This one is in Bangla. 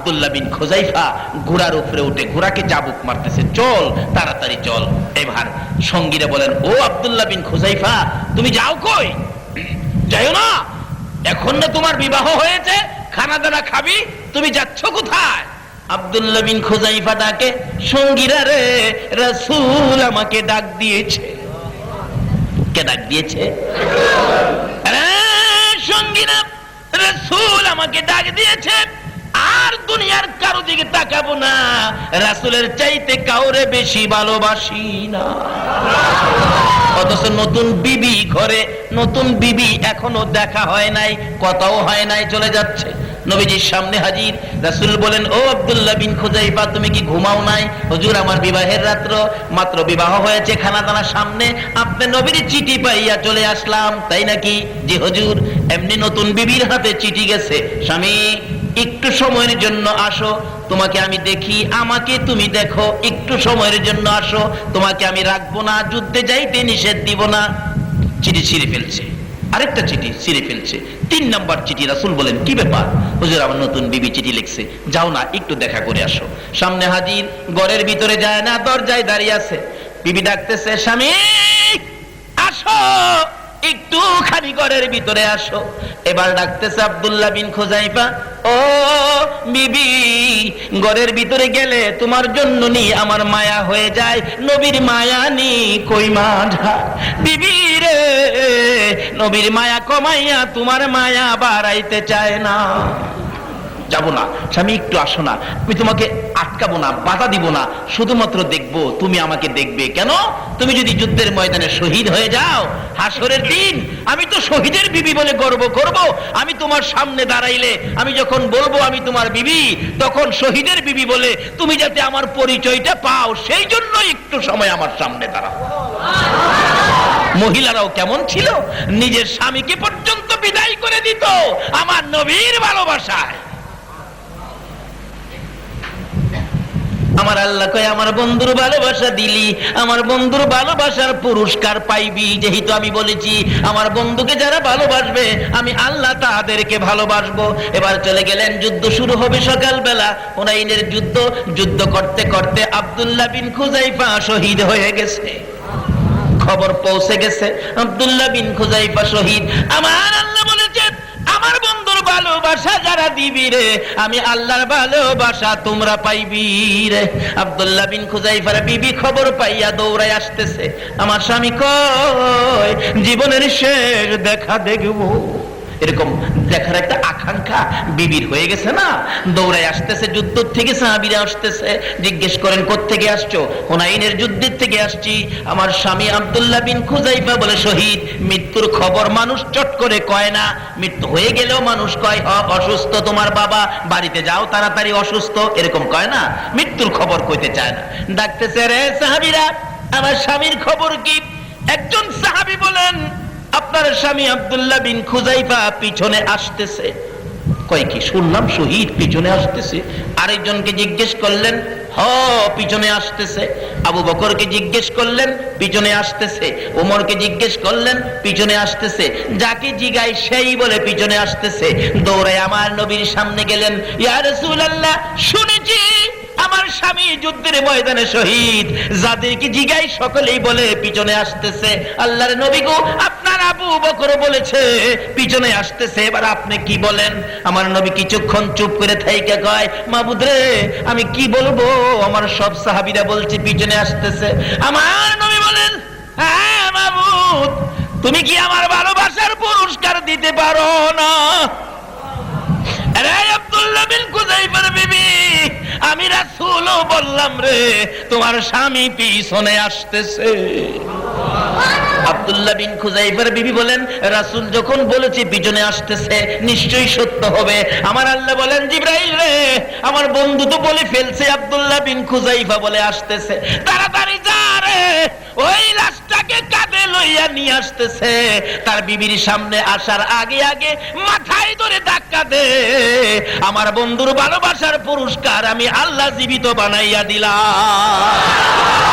আব্দুল্লাহ বিন খোজাইফা ঘোড়ার উপরে উঠে ঘোড়াকে চাবুক মারতেছে। চল, তাড়াতাড়ি চল। এবার সঙ্গীরা বলেন, ও আব্দুল্লাহ বিন খোজাইফা, তুমি যাও কই? যাইও না। এখন না তোমার বিবাহ হয়েছে, খানা দানা খাবি, তুমি যাচ্ছ কোথায়? আব্দুল্লাহ বিন খোজাইফা ডাকে, সঙ্গীরা রে, রাসূল আমাকে ডাক দিয়েছে। কে ডাক দিয়েছে? সঙ্গীরা, রাসূল আমাকে ডাক দিয়েছে। আর দুনিয়ার কারও দিকে তাকাবো না। রাসূলের চাইতে কাউরে বেশি ভালোবাসি না। অথচ নতুন বিবি ঘরে, নতুন বিবি এখনও দেখা হয় নাই, কথাও হয় নাই, চলে যাচ্ছে। নবীজির সামনে হাজির। রাসূল বলেন, ও বিন তুমি কি ঘুমাও নাই? হুজুর, আমার বিবাহের রাত্র, মাত্র বিবাহ হয়েছে খানা দানা সামনে। আপনি নবীর চিঠি পাইয়া চলে আসলাম, তাই নাকি? জি হুজুর, এমনি নতুন বিবির হাতে চিঠি গেছে। স্বামী একটু সময়ের জন্য আসো, তোমাকে আমি দেখি, আমাকে তুমি দেখো, একটু সময়ের জন্য আসো, তোমাকে আমি রাখব না, যুদ্ধে যাইতে নিষেধ দিব না। চিঠি ছিঁড়ে ফেলছে, আরেকটা চিঠি ছিঁড়ে ফেলছে। তিন নাম্বার চিঠি রাসুল বলেন, কি ব্যাপার? হুজুর, আমার নতুন বিবি চিঠি লিখছে, যাও না, একটু দেখা করে আসো। সামনে হাজির, ঘরের ভিতরে যায় না, দরজায় দাঁড়িয়ে আছে। বিবি ডাকতেছে, স্বামী, আসো! একটু খানি ঘরের ভিতরে আসো। এবার ডাকতেছে আব্দুল্লাহ বিন খোজাইফা, ও বিবি, ঘরের ভিতরে গেলে তোমার জন্য নি আমার মায়া হয়ে যায়। নবীর মায়া নি কই মাঝা বিবি রে, নবীর মায়া কমাইয়া তোমার মায়া বাড়াইতে চায় না। যাব না। স্বামী, একটু আসো না। আমি তোমাকে আটকাবো না, বাধা দিব না। শুধুমাত্র দেখব, তুমি আমাকে দেখবে। কেন? তুমি যদি যুদ্ধের ময়দানে শহীদ হয়ে যাও, হাসরের দিন, আমি তো শহীদের বিবি বলে গর্ব করব। আমি তোমার সামনে দাঁড়াইলে, আমি যখন বলব আমি তোমার বিবি, তখন শহীদের বিবি বলে, তুমি যাতে আমার পরিচয়টা পাও, সেই জন্য একটু সময় আমার সামনে দাঁড়াও। মহিলারাও কেমন ছিল? নিজের স্বামীকে পর্যন্ত বিদায় করে দিত, আমার নবীর ভালোবাসায়। আমার আল্লাহ কয়, আমার বন্ধুর ভালোবাসা দিলি, আমার বন্ধুর ভালোবাসার পুরস্কার পাইবি। যেহেতু আমি বলেছি, আমার বন্ধুকে যারা ভালোবাসবে, আমি আল্লাহ তাদেরকে ভালোবাসবো। এবার চলে গেলেন, যুদ্ধ শুরু হবে সকালবেলা। হুনাইনের যুদ্ধ যুদ্ধ করতে করতে আব্দুল্লাহ বিন খুজাইফা শহীদ হয়ে গেছে। খবর পৌঁছে গেছে। আব্দুল্লাহ বিন খুজাইফা শহীদ। আমার আল্লাহ বলেছেন আমার বন্ধুর ভালোবাসা যারা দিবি রে? আমি আল্লাহর ভালোবাসা তোমরা পাইবি রে। আব্দুল্লাহ বিন খুজাইফার বিবি খবর পাইয়া দৌড়াই আসতেছে। আমার স্বামী কয়, জীবনের শেষ দেখা দেখব। এরকম দেখার একটা আকাঙ্ক্ষা বিবির হয়ে গেছে না? দৌড়ায় আসতেছে যুদ্ধ থেকে সাহাবিরা আসতেছে জিজ্ঞেস করেন থেকে আসছো? হুনাইনের যুদ্ধের থেকে আসছি। আমার স্বামী আব্দুল্লাহ বিন খুজাইফা বলে শহীদ মৃত্যুর খবর মানুষ চট করে কয় না। মৃত্যু হয়ে গেলেও মানুষ কয় "অ, অসুস্থ তোমার বাবা বাড়িতে যাও তাড়াতাড়ি অসুস্থ। এরকম কয় না? মৃত্যুর খবর কইতে চায় না। ডাকতেছে রে সাহাবিরা আমার স্বামীর খবর কি? একজন সাহাবি বলেন আপনার স্বামী আব্দুল্লাহ বিন খুজাইফা পিছনে আসতেছে। কয় শুনলাম শহীদ পিছনে আসতেছে। আরেকজনকে জিজ্ঞেস করলেন, হ, পিছনে আসতেছে। আবু বকরকে জিজ্ঞেস করলেন, পিছনে আসতেছে। ওমরকে জিজ্ঞেস করলেন, পিছনে আসতেছে। যাকে জিগাই সেই বলে পিছনে আসতেছে। দৌড়ে আমার নবীর সামনে গেলেন, ইয়া রাসূলুল্লাহ, শুনেছি। যুদ্ধের ময়দানে শহীদ। যাদেরকে জিগাই সকলেই বলে, পিছনে আসতেছে। আল্লাহর নবী গো, আপনার আবু বকর বলেছে, পিছনে আসতেছে। এবার আপনি কি বলেন? আমার নবী কিছুক্ষণ চুপ করে থাইকে কয়, মাবুদ আমি কি বলব? আমার সব সাহাবিরা বলছে, পিছনে আসতেছে। আমার নবী বলেন হ্যাঁ মাবুদ, তুমি কি আমার ভালোবাসার পুরস্কার দিতে পারো না? আমি রাসূলও বললাম রে, তোমার স্বামী পিছনে আসতেছে। আব্দুল্লাহ বিন খুজাইফার বিবি বলেন, রাসূল যখন বলেছে পিছনে আসতেছে, নিশ্চয়ই সত্য হবে। আমার আল্লাহ বলেন, জিব্রাইল রে, আমার বন্ধু তো বলে ফেলছে, আব্দুল্লাহ বিন খুজাইফা বলে আসতেছে। তাড়াতাড়ি যা রে, ওই লাশটাকে কাঁধে লইয়া নিয়ে আসতেছে। তার বিবির সামনে আসার আগে আগে মাথায় ধরে ধাক্কা দে। আমার বন্ধুর ভালোবাসার পুরস্কার আমি আল্লাহ জীবিত বানাইয়া দিলাম।